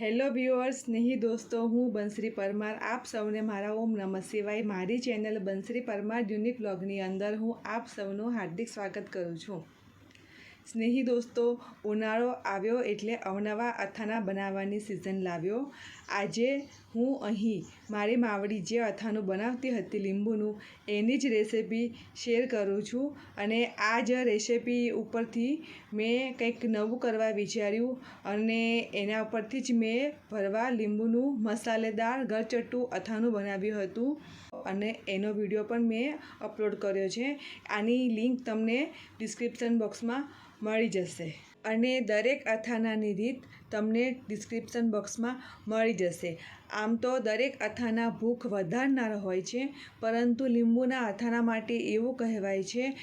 Hello viewers, સ્નેહી દોસ્તો, હું બંસરી પરમાર. આપ સૌને મારા ઓમ નમઃ શિવાય. મારી ચેનલ બંસરી પરમાર યુનિક બ્લોગની અંદર હું આપ સૌનું હાર્દિક સ્વાગત કરું છું. સ્નેહી દોસ્તો, ઉનાળો આવ્યો એટલે અવનવા અથાના બનાવવાની સિઝન લાવ્યો. આજે હું અહીં મારી માવડી જે અથાનું બનાવતી હતી લીંબુનું, એની જ રેસિપી શેર કરું છું અને આ જ રેસિપી ઉપરથી મેં કંઈક નવું કરવા વિચાર્યું અને એના ઉપરથી જ મેં ભરવા લીંબુનું મસાલેદાર ગળચટ્ટું અથાનું બનાવ્યું હતું અને એનો વીડિયો પણ મેં અપલોડ કર્યો છે. આની લિંક તમને ડિસ્ક્રિપ્શન બોક્સમાં મળી જશે. અને દરેક અથાણાની રીત તમને ડિસ્ક્રિપ્શન બોક્સમાં મળી જશે. આમ તો દરેક અથાણા ભૂખ વધારનાર હોય છે, પરંતુ લીંબુના અથાણા માટે એવું કહેવાય છે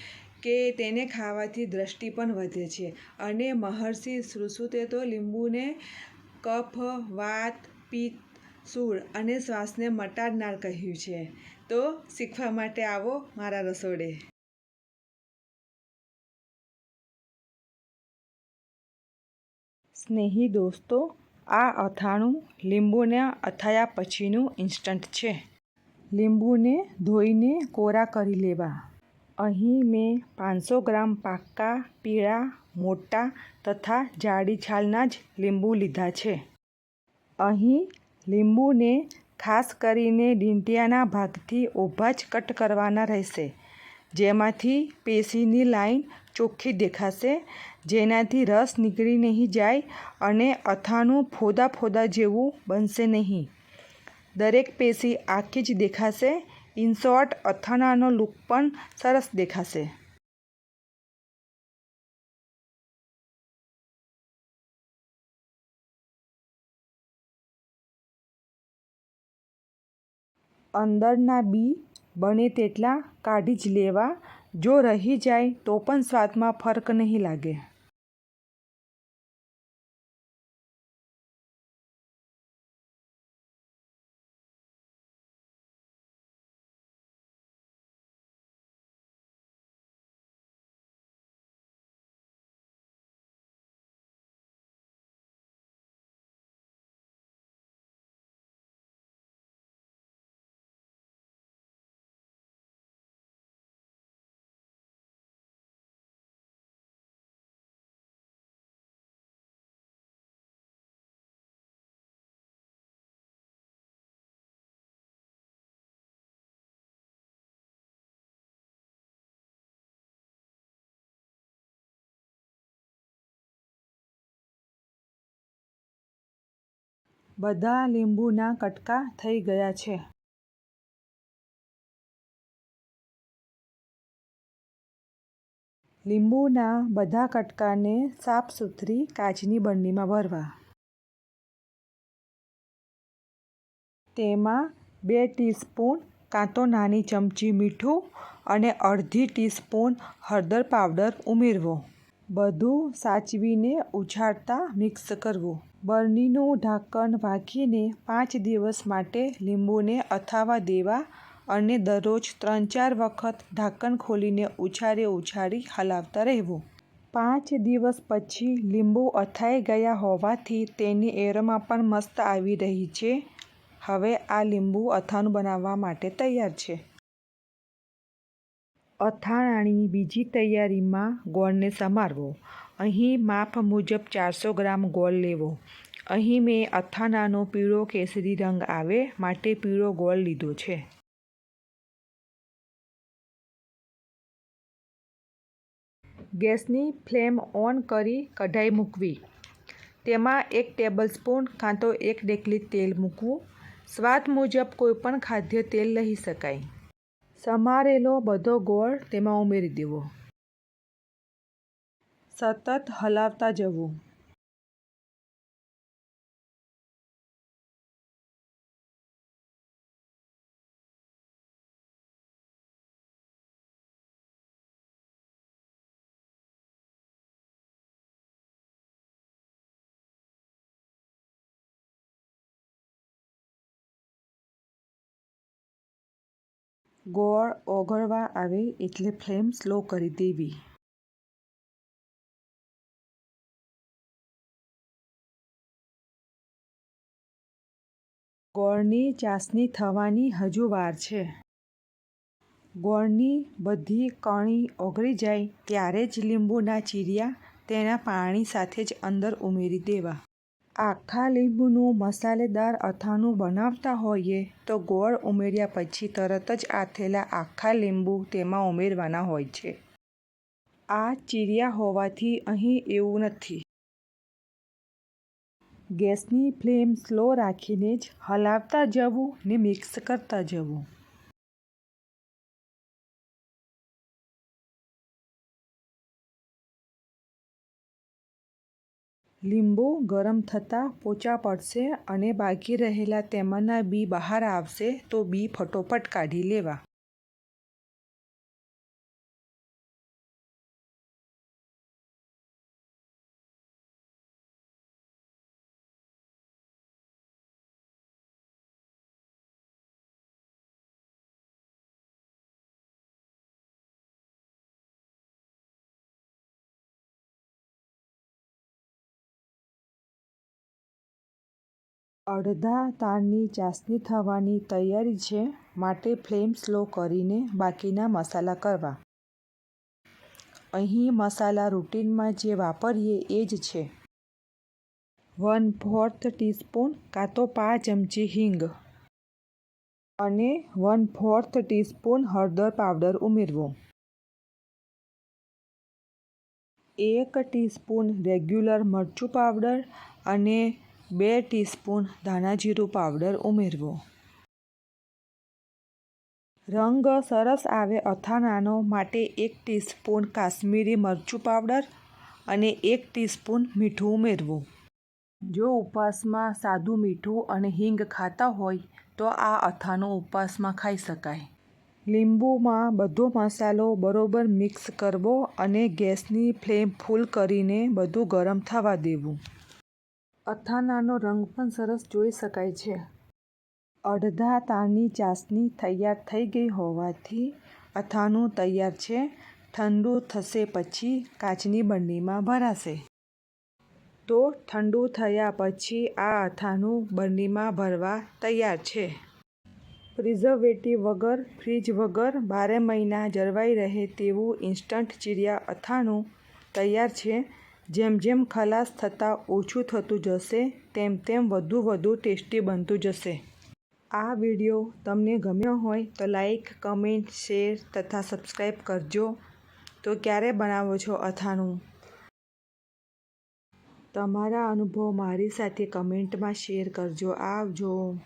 કે તેને ખાવાથી દ્રષ્ટિ પણ વધે છે. અને મહર્ષિ સુશ્રુતે તો લીંબુને કફ, વાત, પિત્ત, સૂળ અને શ્વાસને મટાડનાર કહ્યું છે. તો શીખવા માટે આવો મારા રસોડે. સ્નેહી દોસ્તો, આ અથાણું લીંબુના અથાયા પછીનું ઇન્સ્ટન્ટ છે. લીંબુને ધોઈને કોરા કરી લેવા. અહીં મેં પાંચસો ગ્રામ પાક્કા, પીળા, મોટા તથા જાડી છાલના જ લીંબુ લીધા છે. અહીં લીંબુને ખાસ કરીને ડીંટિયાના ભાગથી ઊભા જ કટ કરવાના રહેશે, જેમાંથી પેશીની લાઈન ચોખ્ખી દેખાશે, જેનાથી રસ નીકળી નહીં જાય અને અથાણું ફોદા ફોદા જેવું બનશે નહીં. દરેક પેશી આખી જ દેખાશે ઇનશોર્ટ અથાણાનો લુક પણ સરસ દેખાશે. અંદરના બી બને તેટલા કાઢી જ લેવા જો રહી જાય તો પણ સ્વાદમાં ફર્ક નહીં લાગે. બધા લીંબુના કટકા થઈ ગયા છે. લીંબુના બધા કટકાને સાફ સુથરી કાચની બરણીમાં ભરવા. તેમાં બે ટીસ્પૂન કાં તો નાની ચમચી મીઠું અને અડધી ટીસ્પૂન હળદર પાવડર ઉમેરવો. બધું સાચવીને ઉછાળતા મિક્સ કરવું. બરણીનું ઢાંકણ ઢાંકીને પાંચ દિવસ માટે લીંબુને અથાવા દેવા અને દરરોજ ત્રણ ચાર વખત ઢાંકણ ખોલીને ઉછાળે ઉછાળી હલાવતા રહેવું. પાંચ દિવસ પછી લીંબુ અથાઈ ગયા હોવાથી તેની એરમાં પણ મસ્ત આવી રહી છે. હવે આ લીંબુ અથાણું બનાવવા માટે તૈયાર છે. અથાણાની બીજી તૈયારીમાં ગોળને સમારવો. અહીં માપ મુજબ ચારસો ગ્રામ ગોળ લેવો. અહીં મેં અથાણાનો પીળો કેસરી રંગ આવે માટે પીળો ગોળ લીધો છે. ગેસની ફ્લેમ ઓન કરી કઢાઈ મૂકવી. તેમાં એક ટેબલસ્પૂન કાં તો એક ડેકલી તેલ મૂકવું. સ્વાદ મુજબ કોઈપણ ખાદ્ય તેલ લઈ શકાય. સમારેલો બધો ગોળ તેમાં ઉમેરી દેવો. સતત હલાવતા જવું. ગોળ ઓગળવા આવે એટલે ફ્લેમ સ્લો કરી દેવી ગોળની ચાસણી થવાની હજુ વાર છે. ગોળની બધી કણી ઓગળી જાય ત્યારે જ લીંબુના ચીરિયા તેના પાણી સાથે જ અંદર ઉમેરી દેવા. આખા લીંબુનું મસાલેદાર અથાણું બનાવતા હોઈએ તો ગોળ ઉમેર્યા પછી તરત જ આથેલા આખા લીંબુ તેમાં ઉમેરવાના હોય છે. આ ચીર્યા હોવાથી અહીં એવું નથી. ગેસની ફ્લેમ સ્લો રાખીને જ હલાવતા જવું ને મિક્સ કરતા જવું. લીંબુ ગરમ થતાં પોચા પડશે અને બાકી રહેલા તેમાંના બી બહાર આવશે તો બી ફટોફટ કાઢી લેવા. અડધા તારની ચાસણી થવાની તૈયારી છે માટે ફ્લેમ સ્લો કરીને બાકીના મસાલા કરવા. અહીં મસાલા રૂટિનમાં જે વાપરીએ એ જ છે. વન ફોર્થ ટીસ્પૂન કાં તો પાંચ ચમચી હિંગ અને વન ફોર્થ ટીસ્પૂન હળદર પાવડર ઉમેરવો. એક ટીસ્પૂન રેગ્યુલર મરચું પાવડર અને બે ટીસ્પૂન ધાણાજીરું પાવડર ઉમેરવો. રંગ સરસ આવે અથાનાનો માટે એક ટીસ્પૂન કાશ્મીરી મરચું પાવડર અને એક ટીસ્પૂન મીઠું ઉમેરવું. જો ઉપવાસમાં સાદું મીઠું અને હિંગ ખાતા હોય, તો આ અથાણું ઉપવાસમાં ખાઈ શકાય. લીંબુમાં બધો મસાલો બરોબર મિક્સ કરવો અને ગેસની ફ્લેમ ફૂલ કરીને બધું ગરમ થવા દેવું. અથાણાંનો રંગ પણ સરસ જોઈ શકાય છે. અડધા તારની ચાસણી તૈયાર થઈ ગઈ હોવાથી અથાણું તૈયાર છે. ઠંડુ થશે પછી કાચની બરણીમાં ભરાશે. તો ઠંડુ થયા પછી આ અથાણું બરણીમાં ભરવા તૈયાર છે. પ્રિઝર્વેટિવ વગર, ફ્રીજ વગર બારે મહિના જળવાઈ રહે તેવું ઇન્સ્ટન્ટ ચીરિયા અથાણું તૈયાર છે. જેમ જેમ ખલાસ થતાં ઓછું થતું જશે તેમ તેમ વધુ વધુ ટેસ્ટી બનતું જશે. આ વીડિયો તમને ગમ્યો હોય તો લાઈક કમેન્ટ, શેર તથા સબસ્ક્રાઈબ કરજો. તો ક્યારે બનાવો છો અથાણું? તમારા અનુભવ મારી સાથે કમેન્ટમાં શેર કરજો. આવજો